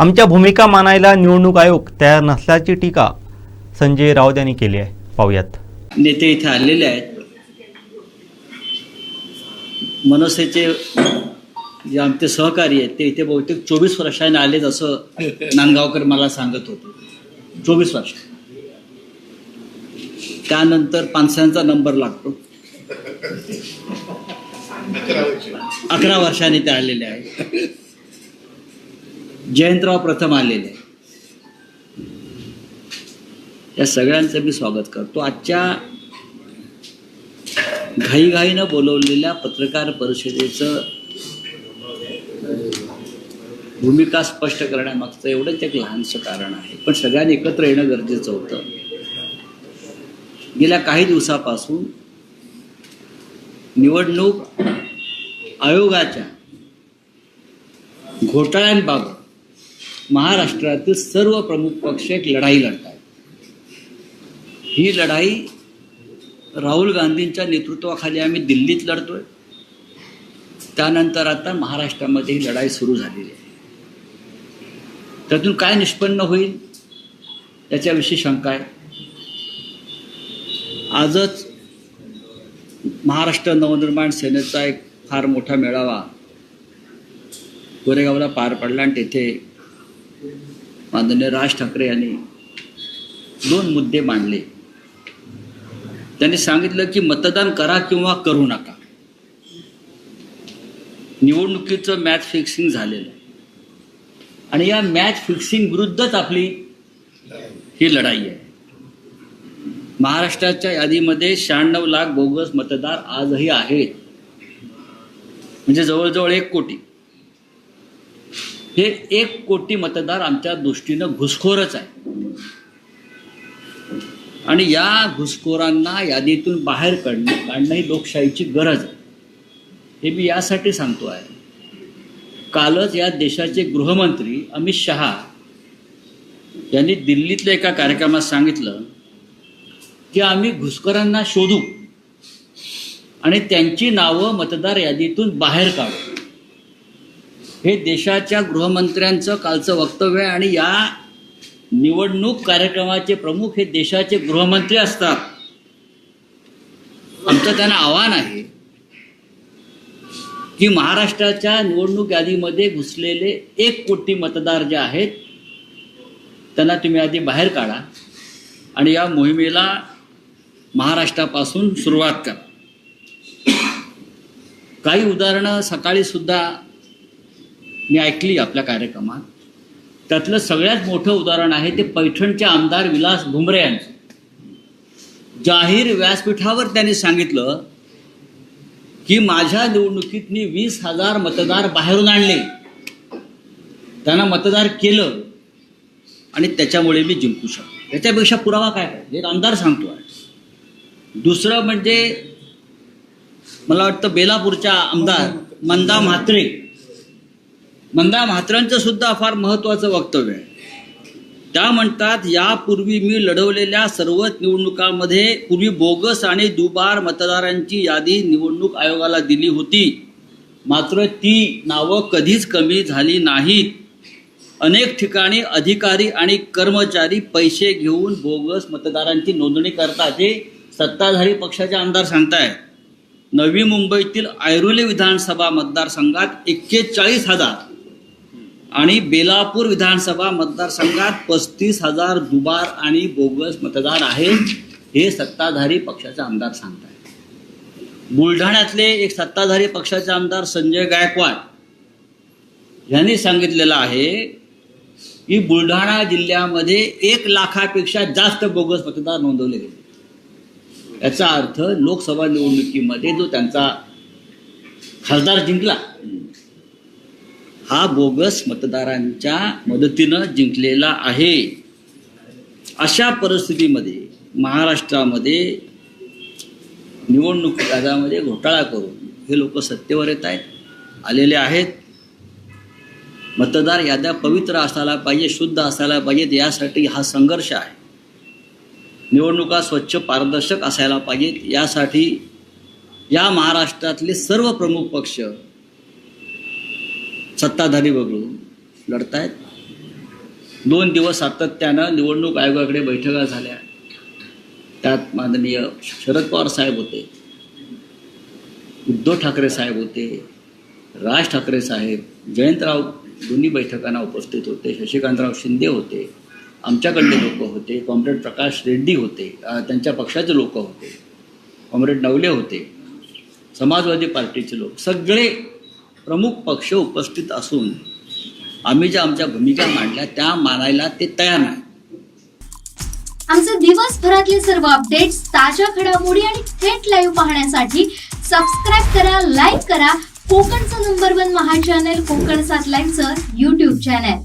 आमच्या भूमिका मानायला निवडणूक आयोग तयार नसल्याची टीका संजय राऊत यांनी केली आहे. पाहूयात. नेते इथे आलेले आहेत. मनसेचे जे आमचे सहकारी आहेत ते इथे बहुतेक चोवीस वर्षाने आलेत असं नांदगावकर मला सांगत होते. चोवीस वर्ष. त्यानंतर पानसांचा नंबर लागतो. अकरा वर्षाने ते आलेले आहेत. जयंतराव प्रथम आलेले. या सगळ्यांचं मी स्वागत करतो. आजच्या घाईघाईनं बोलवलेल्या पत्रकार परिषदेचं भूमिका स्पष्ट करण्यामागचं एवढंच एक लहानसं कारण आहे. पण सगळ्यांनी एकत्र येणं गरजेचं होतं. गेल्या काही दिवसापासून निवडणूक आयोगाच्या घोटाळ्यांबाबत महाराष्ट्रातील सर्व प्रमुख पक्ष एक लढाई लढत आहेत ही लढाई राहुल गांधींच्या नेतृत्वाखाली आम्ही दिल्लीत लढतोय. त्यानंतर आता महाराष्ट्रामध्ये ही लढाई सुरू झालेली आहे. त्यातून काय निष्पन्न होईल याच्याविषयी शंका आहे. आजच महाराष्ट्र नवनिर्माण सेनेचा एक फार मोठा मेळावा गोरेगावला पार पडला आणि तेथे माननीय राज ठाकरे यांनी दोन मुद्दे मांडले. त्यांनी सांगितलं की मतदान करा किंवा करू नका. निवडणुकीचं मॅच फिक्सिंग झालेलं. आहे आणि या मॅच फिक्सिंग विरुद्धच आपली ही लढाई आहे. महाराष्ट्राच्या यादीमध्ये शहाण्णव लाख बोगस मतदार आजही आहेत. म्हणजे जवळजवळ एक कोटी. हे एक कोटी मतदार आमच्या दृष्टीनं घुसखोरच आहे आणि या घुसखोरांना यादीतून बाहेर काढणं काढणं ही लोकशाहीची गरज आहे. हे मी यासाठी सांगतो आहे. कालच या देशाचे गृहमंत्री अमित शहा यांनी दिल्लीतल्या एका कार्यक्रमात सांगितलं की आम्ही घुसखोरांना शोधू आणि त्यांची नावं मतदार यादीतून बाहेर काढू. हे देशाच्या गृहमंत्र्यांचं कालचं वक्तव्य आहे आणि या निवडणूक कार्यक्रमाचे प्रमुख हे देशाचे गृहमंत्री असतात. आमचं त्यांना आव्हान आहे की महाराष्ट्राच्या निवडणूक यादीमध्ये घुसलेले एक कोटी मतदार जे आहेत त्यांना तुम्ही आधी बाहेर काढा आणि या मोहिमेला महाराष्ट्रापासून सुरुवात करा. काही उदाहरणं सकाळी सुद्धा मी ऐकली आपल्या कार्यक्रमात. त्यातलं सगळ्यात मोठं उदाहरण आहे ते पैठणचे आमदार विलास भुमरे यांचं. जाहीर व्यासपीठावर त्यांनी सांगितलं की माझ्या निवडणुकीत मी वीस हजार मतदार बाहेरून आणले. त्यांना मतदार केलं आणि त्याच्यामुळे मी जिंकू शकतो याच्यापेक्षा पुरावा काय पाहिजे आमदार सांगतो आहे दुसरं म्हणजे मला वाटतं बेलापूरच्या आमदार मंदा म्हात्रे मंदा म्हात्रेंचं सुद्धा फार महत्त्वाचं वक्तव्य आहे. त्या म्हणतात यापूर्वी मी लढवलेल्या सर्वच निवडणुकांमध्ये पूर्वी बोगस आणि दुबार मतदारांची यादी निवडणूक आयोगाला दिली होती. मात्र ती नावं कधीच कमी झाली नाहीत. अनेक ठिकाणी अधिकारी आणि कर्मचारी पैसे घेऊन बोगस मतदारांची नोंदणी करतात हे सत्ताधारी पक्षाचे आमदार सांगतायत. नवी मुंबईतील ऐरोली विधानसभा मतदारसंघात एक्केचाळीस हजार आणि बेलापूर विधानसभा मतदारसंघात पस्तीस हजार दुबार आणि बोगस मतदार आहेत हे सत्ताधारी पक्षाचे आमदार सांगतात बुलढाण्यातले एक सत्ताधारी पक्षाचे आमदार संजय गायकवाड यांनी सांगितलेलं आहे की बुलढाणा जिल्ह्यामध्ये एक लाखापेक्षा जास्त बोगस मतदार नोंदवले गेले. याचा अर्थ लोकसभा निवडणुकीमध्ये जो त्यांचा खासदार जिंकला हा बोगस मतदारांच्या मदतीनं जिंकलेला आहे. अशा परिस्थितीमध्ये महाराष्ट्रामध्ये निवडणूक कायद्यामध्ये घोटाळा करून हे लोक सत्तेवर येत आहेत आलेले आहेत. मतदार याद्या पवित्र असायला पाहिजे शुद्ध असायला पाहिजेत यासाठी हा संघर्ष आहे. निवडणुका स्वच्छ पारदर्शक असायला पाहिजेत यासाठी या महाराष्ट्रातले सर्व प्रमुख पक्ष सत्ताधारी वगळून लढतायत. दोन दिवस सातत्यानं निवडणूक आयोगाकडे बैठका झाल्या. त्यात माननीय शरद पवार साहेब होते. उद्धव ठाकरे साहेब होते. राज ठाकरे साहेब जयंतराव दोन्ही बैठकांना उपस्थित होते. शशिकांतराव शिंदे होते. आमच्याकडले लोक होते. कॉम्रेड प्रकाश रेड्डी होते. त्यांच्या पक्षाचे लोक होते. कॉम्रेड नवले होते. समाजवादी पार्टीचे लोक. सगळे प्रमुख पक्ष उपस्थित असून आम्ही ज्या आमच्या भूमिका मांडल्या त्या मानायला ते तयार नाही. आमचे दिवसभरातले सर्व अपडेट्स ताज्या घडामोडी आणि थेट लाईव्ह पाहण्यासाठी सबस्क्राईब करा लाईक करा. कोकणचं नंबर वन महा चॅनल कोकण सात लाईव्हचं युट्यूब चॅनल